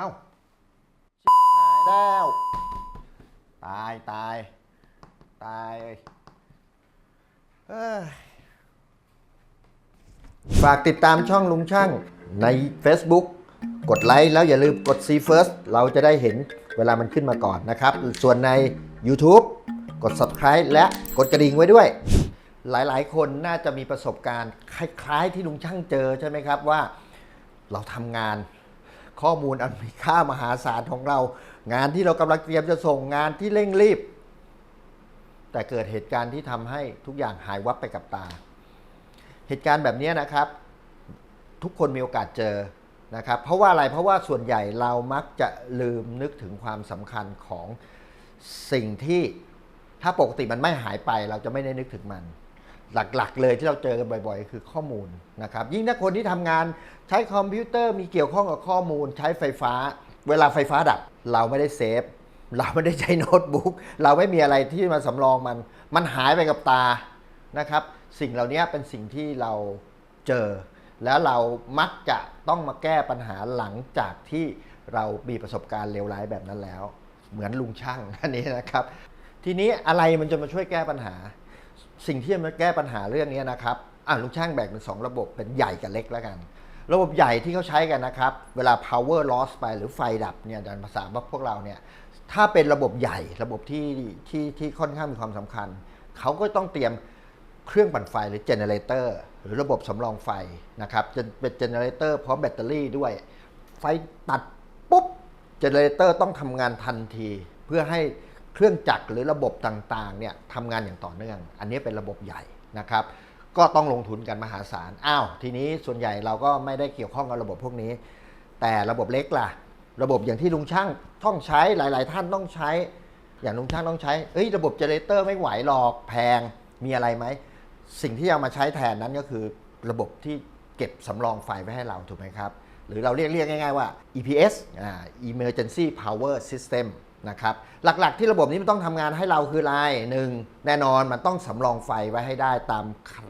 เอ้าชิบหายแล้ว ตายตาย ตายเอ้ยฝากติดตามช่องลุงช่างใน Facebook กดไลค์แล้วอย่าลืมกด See First เราจะได้เห็นเวลามันขึ้นมาก่อนนะครับ ส่วนใน YouTube กด Subscribe และกดกระดิ่งไว้ด้วย หลายๆ คนน่าจะมีประสบการณ์ คล้ายๆที่ลุงช่างเจอใช่ไหมครับว่า เราทำงาน ข้อมูลอันมีค่ามหาศาลของเรา งานที่เรากำลังเตรียมจะส่งงานที่เร่งรีบ แต่เกิดเหตุการณ์ที่ทำให้ทุกอย่างหายวับไปกับตา เหตุการณ์แบบนี้นะครับ ทุกคนมีโอกาสเจอนะครับ เพราะว่าอะไรเพราะว่าส่วนใหญ่เรามักจะลืมนึกถึงความสำคัญของสิ่งที่ถ้าปกติมันไม่หายไป เราจะไม่ได้นึกถึงมัน หลักๆ เลยที่เราเจอกันบ่อยๆ คือข้อมูลนะครับ ยิ่งถ้าคนที่ทำงานใช้คอมพิวเตอร์มีเกี่ยวข้องกับข้อมูล ใช้ไฟฟ้า เวลาไฟฟ้าดับ เราไม่ได้เซฟเราไม่ได้ใช้โน้ตบุ๊กเราไม่มีอะไรที่มาสำรองมัน มันหายไปกับตานะครับ สิ่งเหล่านี้เป็นสิ่งที่เราเจอ แล้วเรามักจะต้องมาแก้ปัญหาหลังจากที่เรามีประสบการณ์เลวร้ายแบบนั้นแล้ว เหมือนลุงช่างอันนี้นะครับ ทีนี้อะไรมันจะมาช่วยแก้ปัญหา สิ่งที่จะมาแก้ปัญหาเรื่องนี้นะครับอะลุงช่างแบ่งเป็นสองระบบเป็นใหญ่กับเล็กแล้วกัน ระบบใหญ่ที่เขาใช้กันนะครับ เวลา power loss ไปหรือไฟดับเนี่ยในภาษาพวกเราเนี่ยถ้าเป็นระบบใหญ่ระบบที่ที่ที่ค่อนข้างมีความสำคัญ เขาก็ต้องเตรียมเครื่องปั่นไฟหรือเจเนเรเตอร์หรือระบบสำรองไฟนะครับจะเป็นเจเนเรเตอร์พร้อมแบตเตอรี่ด้วย ไฟตัดปุ๊บเจเนเรเตอร์ต้องทำงานทันที เพื่อให้ เครื่องจักรหรือระบบต่างๆเนี่ยทำงานอย่างต่อเนื่อง อันนี้เป็นระบบใหญ่นะครับ ก็ต้องลงทุนกันมหาศาลอ้าวทีนี้ส่วนใหญ่เราก็ไม่ได้เกี่ยวข้องกับระบบพวกนี้ แต่ระบบเล็กล่ะ ระบบอย่างที่ลุงช่างต้องใช้หลาย ๆ ท่านต้องใช้ อย่างลุงช่างต้องใช้เอ้ยระบบเจเนเรเตอร์ไม่ไหวหรอกแพงมีอะไรไหมสิ่งที่เอามาใช้แทนนั้นก็คือระบบที่เก็บสำรองไฟไว้ให้เราถูกไหมครับ หรือเราเรียกเรียกง่าย ๆ ว่า EPS อ่า Emergency Power System นะครับหลักๆที่ระบบนี้มันต้องทำงานให้เราคืออะไรหนึ่งแน่นอนมันต้องสำรองไฟไว้ให้ได้ตาม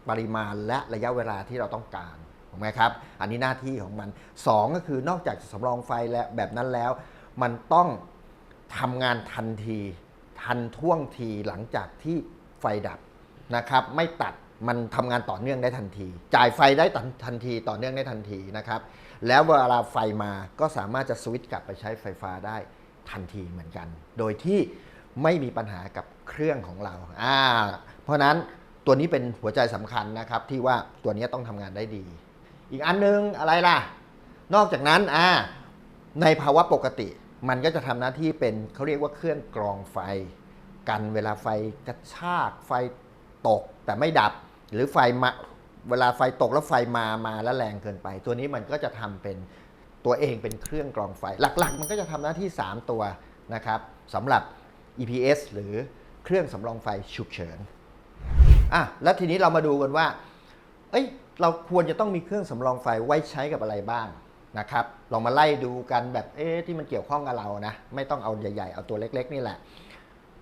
ปริมาณและระยะเวลาที่เราต้องการถูกไหมครับอันนี้หน้าที่ของมันสองก็คือนอกจากจะสำรองไฟและแบบนั้นแล้ว มันต้องทำงานทันทีทันท่วงทีหลังจากที่ไฟดับนะครับไม่ตัดมันทำงานต่อเนื่องได้ทันที จ่ายไฟได้ทันทีต่อเนื่องได้ทันทีนะครับแล้วเวลาไฟมาก็สามารถจะสวิตช์กลับไปใช้ไฟฟ้าได้ ทันทีเหมือนกัน โดยที่ไม่มีปัญหากับเครื่องของเราอ่าเพราะนั้นตัวนี้เป็นหัวใจสำคัญนะครับที่ว่าตัวนี้ต้องทำงานได้ดี อีกอันนึงอะไรล่ะ นอกจากนั้นอ่าในภาวะปกติ มันก็จะทำหน้าที่เป็นเขาเรียกว่าเครื่องกรองไฟ กันเวลาไฟกระชากไฟตกแต่ไม่ดับ หรือไฟมาเวลาไฟตกแล้วไฟมามาแล้วแรงเกินไป ตัวนี้มันก็จะทำเป็น ตัวเองเป็นเครื่องกรองไฟ หลักๆ มันก็จะทำหน้าที่ 3 ตัวนะครับสำหรับ EPS หรือเครื่องสำรองไฟฉุกเฉินอะแล้วทีนี้เรามาดูกันว่า เอ้ยเราควรจะต้องมีเครื่องสำรองไฟไว้ใช้กับอะไรบ้างนะครับลองมาไล่ดูกันแบบเอ๊ะที่มันเกี่ยวข้องกับเรานะไม่ต้องเอาใหญ่ๆ เอาตัวเล็กๆ นี่แหละ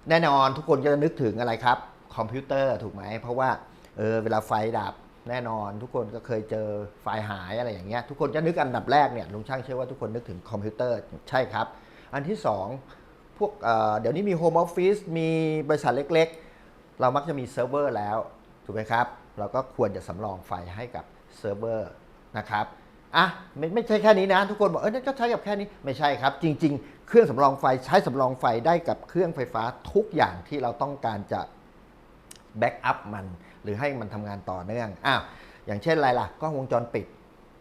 แน่นอนทุกคนจะนึกถึงอะไรครับ คอมพิวเตอร์ถูกไหมเพราะว่าเออเวลาไฟดับ แน่นอนทุกคนก็เคยเจอไฟหายอะไรอย่างเงี้ยทุกคนจะนึกอันดับแรกเนี่ยลุงช่างเชื่อว่าทุกคนนึกถึงคอมพิวเตอร์ใช่ครับ อันที่สองพวกเเดี๋ยวนี้มีโฮมออฟฟิศมีบริษัทเล็กๆ เรามักจะมีเซิร์ฟเวอร์แล้ว ถูกไหมครับ เราก็ควรจะสำรองไฟให้กับเซิร์ฟเวอร์นะครับอะไม่ไม่ใช่แค่นี้นะ ทุกคนบอกเออนั่นก็ใช้กับแค่นี้ไม่ใช่ครับ จริง ๆ เครื่องสำรองไฟใช้สำรองไฟได้กับเครื่องไฟฟ้าทุกอย่างที่เราต้องการจะแบ็กอัพมันหรือให้มันทำงานต่อเนื่องอ้าวอย่างเช่นอะไรล่ะกล้องวงจรปิด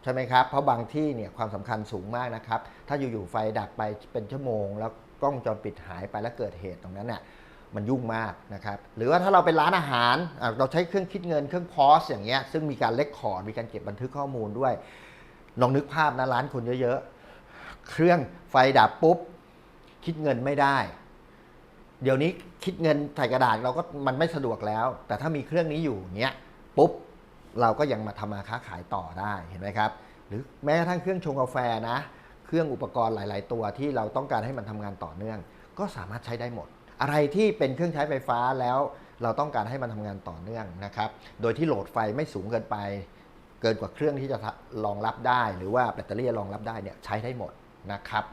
ใช่ไหมครับ เพราะบางที่เนี่ยความสำคัญสูงมากนะครับ ถ้าอยู่ๆไฟดับไปเป็นชั่วโมง แล้วกล้องวงจรปิดหายไปแล้วเกิดเหตุตรงนั้นเนี่ยมันยุ่งมากนะครับ หรือว่าถ้าเราเป็นร้านอาหาร เราใช้เครื่องคิดเงินเครื่องพอสอย่างเงี้ย ซึ่งมีการเลคคอร์ด มีการเก็บบันทึกข้อมูลด้วย ลองนึกภาพนะร้านคนเยอะๆ เครื่องไฟดับปุ๊บ คิดเงินไม่ได้ เดี๋ยวนี้คิดเงินใส่กระดาษเราก็มันไม่สะดวกแล้ว แต่ถ้ามีเครื่องนี้อยู่เนี้ยปุ๊บเราก็ยังมาทำมาค้าขายต่อได้เห็นไหมครับ หรือแม้กระทั่งเครื่องชงกาแฟนะ เครื่องอุปกรณ์หลาย ๆ ตัวที่เราต้องการให้มันทำงานต่อเนื่อง ก็สามารถใช้ได้หมด อะไรที่เป็นเครื่องใช้ไฟฟ้าแล้วเราต้องการให้มันทำงานต่อเนื่องนะครับ โดยที่โหลดไฟไม่สูงเกินไป เกินกว่าเครื่องที่จะรองรับได้ หรือว่าแบตเตอรี่รองรับได้เนี่ยใช้ได้หมด นะครับ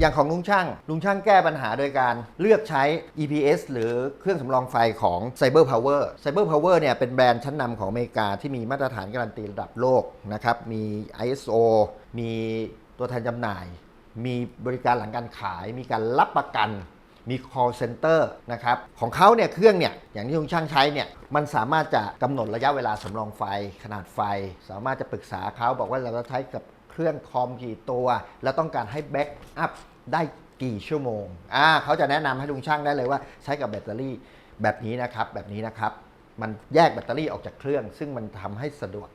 อย่างของลุงช่าง ลุงช่างแก้ปัญหาโดยการเลือกใช้ EPS หรือเครื่องสำรองไฟของ Cyber Power Cyber Power เนี่ยเป็นแบรนด์ชั้นนำของอเมริกาที่มีมาตรฐานการันตีระดับโลกนะครับ มี ISO มีตัวแทนจำหน่าย มีบริการหลังการขาย มีการรับประกันมี call center นะครับ ของเขาเนี่ยเครื่องเนี่ย อย่างที่ลุงช่างใช้เนี่ย มันสามารถจะกำหนดระยะเวลาสำรองไฟ ขนาดไฟ สามารถจะปรึกษาเขาบอกว่าเราจะใช้กับ เครื่องคอมกี่ตัว แล้วต้องการให้แบ็กอัพได้กี่ชั่วโมงอ่าเขาจะแนะนำให้ลุงช่างได้เลยว่าใช้กับแบตเตอรี่แบบนี้นะครับแบบนี้นะครับ มันแยกแบตเตอรี่ออกจากเครื่อง ซึ่งมันทำให้สะดวก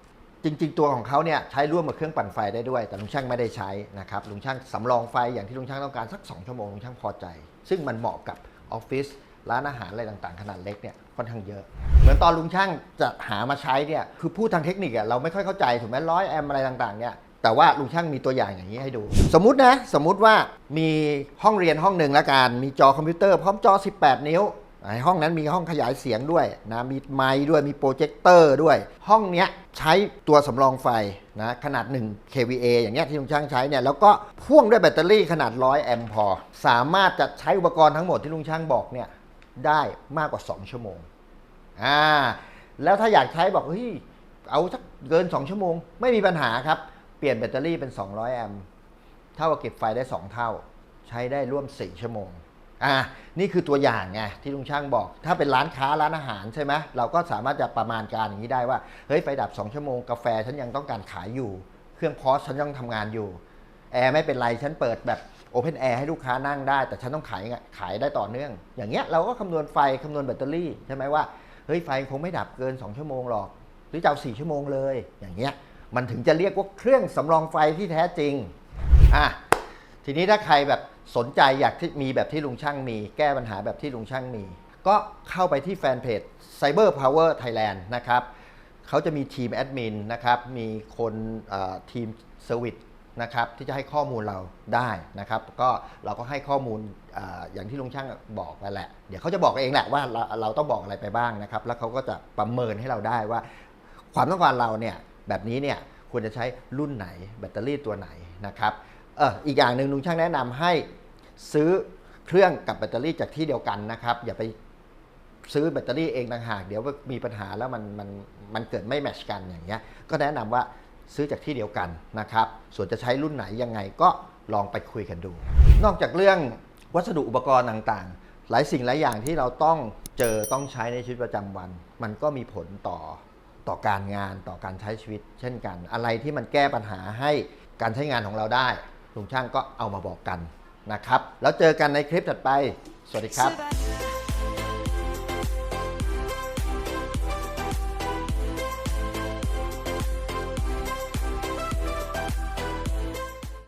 จริง ๆ ตัวของเขาเนี่ยใช้ร่วมกับเครื่องปั่นไฟได้ด้วย แต่ลุงช่างไม่ได้ใช้นะครับลุงช่างสำรองไฟอย่างที่ลุงช่างต้องการสัก 2 ชั่วโมงลุงช่างพอใจ ซึ่งมันเหมาะกับออฟฟิศร้านอาหารอะไรต่างๆ ขนาดเล็กเนี่ยค่อนข้างเยอะ เหมือนตอนลุงช่างจะหามาใช้เนี่ยคือพูดทางเทคนิคอะเราไม่ค่อยเข้าใจถูกไหมร้อยแอมอะไรต่างๆเนี่ย แต่ว่าลุงช่างมีตัวอย่างอย่างนี้ให้ดู สมมตินะ สมมุติว่ามีห้องเรียนห้องหนึ่งละกัน มีจอคอมพิวเตอร์พร้อมจอ 18 นิ้วในห้องนั้นมีห้องขยายเสียงด้วยนะมีไมค์ด้วยมีโปรเจคเตอร์ด้วย ห้องเนี้ยใช้ตัวสำรองไฟนะขนาด 1 kVA อย่างเงี้ยที่ลุงช่างใช้เนี่ยแล้วก็พ่วงด้วยแบตเตอรี่ขนาด 100 แอมป์พอสามารถจะใช้อุปกรณ์ทั้งหมดที่ลุงช่างบอกเนี่ยได้มากกว่า 2 ชั่วโมงอ่าแล้วถ้าอยากใช้บอกเฮ้ยเอาสักเกิน 2 ชั่วโมง ไม่มีปัญหาครับ เปลี่ยนแบตเตอรี่เป็น 200 แอมป์เท่ากับเก็บไฟได้ 2 เท่า ใช้ได้ร่วม 4 ชั่วโมงอ่านี่คือตัวอย่างไงที่ลุงช่างบอก ถ้าเป็นร้านค้าร้านอาหารใช่ไหมเราก็สามารถจะประมาณการอย่างนี้ได้ว่าเฮ้ยไฟดับ 2 ชั่วโมงกาแฟฉันยังต้องการขายอยู่ เครื่องพอสฉันยังทำงานอยู่แอร์ไม่เป็นไรฉันเปิดแบบโอเพนแอร์ให้ลูกค้านั่งได้ แต่ฉันต้องขายขายได้ต่อเนื่อง อย่างเงี้ยเราก็คำนวณไฟคำนวณแบตเตอรี่ใช่ไหมว่าเฮ้ยไฟคงไม่ดับเกิน 2 ชั่วโมงหรอก หรือจะเอา4ชั่วโมงเลยอย่างเงี้ย มันถึงจะเรียกว่าเครื่องสำรองไฟที่แท้จริงอะทีนี้ถ้าใครแบบสนใจอยากที่มีแบบที่ลุงช่างมี แก้ปัญหาแบบที่ลุงช่างมี ก็เข้าไปที่แฟนเพจ Cyber Power Thailand นะครับเขาจะมีทีมแอดมินนะครับ มีคนทีมเซอร์วิสนะครับที่จะให้ข้อมูลเราได้นะครับ ก็เราก็ให้ข้อมูลออย่างที่ลุงช่างบอกไปแหละ เดี๋ยวเขาจะบอกเองแหละว่าเราเราต้องบอกอะไรไปบ้างนะครับ แล้วเขาก็จะประเมินให้เราได้ว่า ความต้องการเราเนี่ย แบบนี้เนี่ยควรจะใช้รุ่นไหนแบตเตอรี่ตัวไหนนะครับเอออีกอย่างหนึ่งลุงช่างแนะนำให้ซื้อเครื่องกับแบตเตอรี่จากที่เดียวกันนะครับ อย่าไปซื้อแบตเตอรี่เองต่างหาก เดี๋ยวมีปัญหาแล้วมันมันมันเกิดไม่แมชกันอย่างเงี้ยก็แนะนำว่าซื้อจากที่เดียวกันนะครับ ส่วนจะใช้รุ่นไหนยังไงก็ลองไปคุยกันดู นอกจากเรื่องวัสดุอุปกรณ์ต่างๆ หลายสิ่งหลายอย่างที่เราต้องเจอต้องใช้ในชีวิตประจำวัน มันก็มีผลต่อ ต่อการงานต่อการใช้ชีวิต เช่นกัน อะไรที่มันแก้ปัญหาให้การใช้งานของเราได้ลุงช่างก็เอามาบอกกันนะครับ แล้วเจอกันในคลิปถัดไป สวัสดีครับ